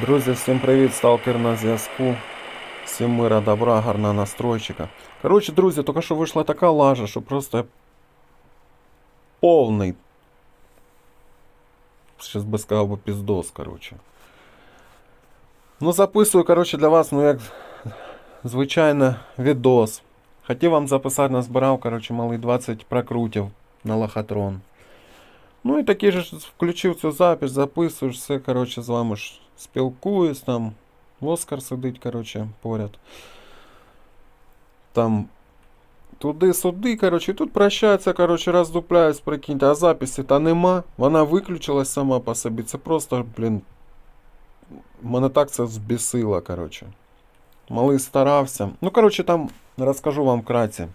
Друзі, всім привіт, сталкер на зв'язку. Всім мира, добра, гарна настройчика. Коротше, друзі, тільки що вийшла така лажа, що просто повний. Щас би сказав би піздос, коротше. Ну, записую, коротше, для вас, ну як звичайно, відос. Хотів вам записати, назбирав, коротше, малий 20 прокрутів на лохотрон. Ну і такий же ж включив цю запись, записуєш все, коротше, з вами ж Спілкуюсь там. Оскар сидить, коротше, поряд. Там туди-сюди, коротше, тут прощаються, коротше, роздупляюсь, прикиньте, а записи та нема. Вона виключилась сама по собі. Це просто, блін. Мене так це збісило, коротше. Малий старався. Ну, коротше, там розкажу вам вкратце.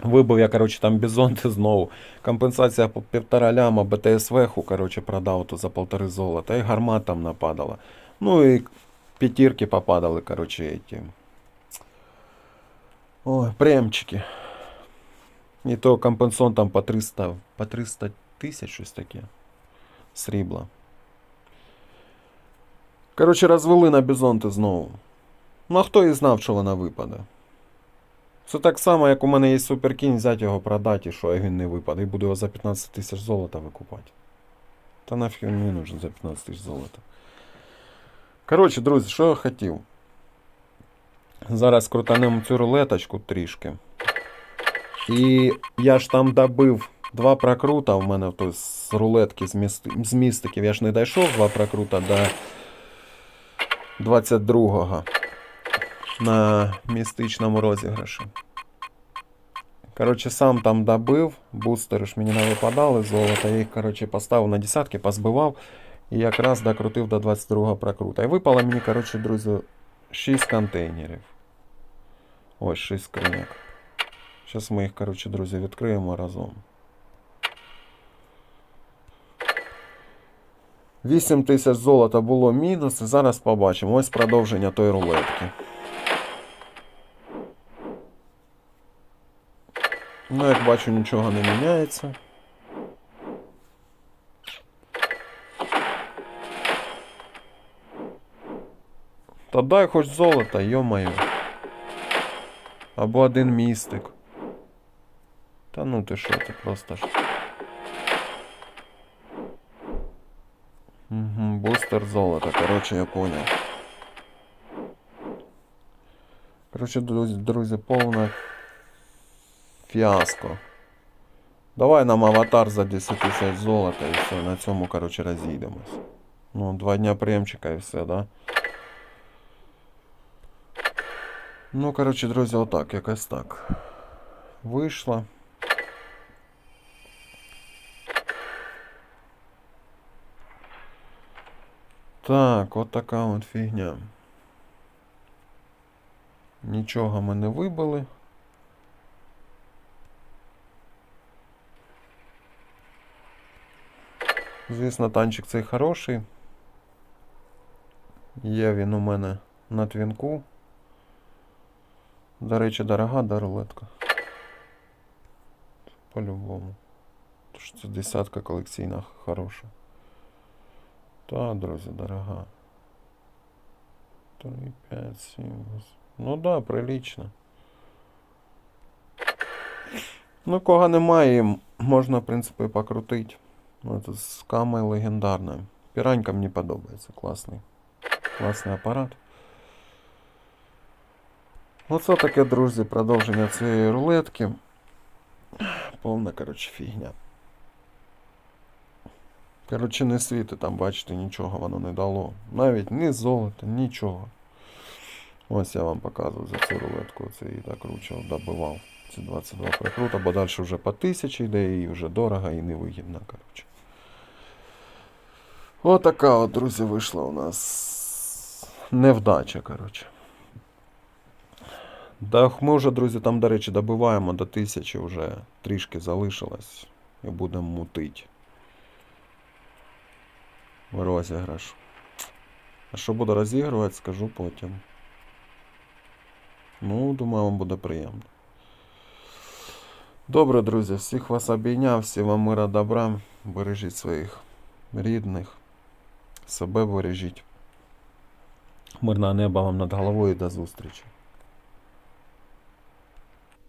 Вибив я, коротше, там бізонти знову. Компенсація по півтора ляма БТСВ-ху, коротше, продав то за полтори золота. І гармат там нападала. Ну і п'ятірки попадали, коротше, эти. Ой, премчики. І то компенсон там по 300, по 300 тисяч, щось таке. Срібла. Коротше, розвели на бізонти знову. Ну а хто і знав, що вона випаде? Це так само, як у мене є суперкінь, взяти його продати, і що він не випаде. І буду його за 15 тисяч золота викупати. Та нафіг він мені нужен за 15 тисяч золота. Коротше, друзі, що я хотів. Зараз крутанемо цю рулеточку трішки. І я ж там добив два прокрута в мене то, з рулетки з, міст... з містиків. Я ж не дійшов два прокрута до 22-го на містичному розіграші. Коротше, сам там добив, бустери ж мені не випадали золота, я їх, коротше, поставив на десятки, позбивав і якраз докрутив до 22-го прокрута. І випало мені, коротше, друзі, 6 контейнерів. Ось 6 скриньок. Зараз ми їх, коротше, друзі, відкриємо разом. 8 тисяч золота було мінус, і зараз побачимо. Ось продовження тої рулетки. Ну, як бачу, нічого не міняється. Та дай хоч золото, йо-моє. Або один містик. Та ну ти що, ти просто ж. Угу, бустер золота, короче, я понял. Короче, друзі, друзі, повна фіаско. Давай нам аватар за 10 тисяч золота і все, на цьому, короче, розійдемось. Ну, два дня приємчика і все, да? Ну, короче, друзі, отак, якось так. Вийшло. Так, от така от фігня. Нічого ми не вибили. Звісно, танчик цей хороший. Є він у мене на твінку. До речі, дорога да, рулетка. По-любому. Тож це десятка колекційна хороша. Та, друзі, дорога. 3, 5, 7, 8. Ну да, прилично. Ну, кого немає, можна, в принципі, покрутити. Ну, тут з камою легендарною. Піранька мені подобається. Класний. Класний апарат. Оце таке, друзі, продовження цієї рулетки. Повна, коротше, фігня. Коротше, не світи там, бачите, нічого воно не дало. Навіть ні золота, нічого. Ось я вам показую за цю рулетку. Це її так кручав, добивав. Ці 22 прикрута, бо далі вже по тисячі йде і вже дорого і невигідно, коротше. Отака от, друзі, вийшла у нас невдача, коротше. Да, ми вже, друзі, там, до речі, добиваємо до тисячі вже трішки залишилось. І будемо мутить. Розіграш. А що буду розігрувати, скажу потім. Ну, думаю, вам буде приємно. Добре, друзі, всіх вас обійняв, всім вам мира добра. Бережіть своїх рідних себе бережіть. Мирне небо вам над головою до зустрічі.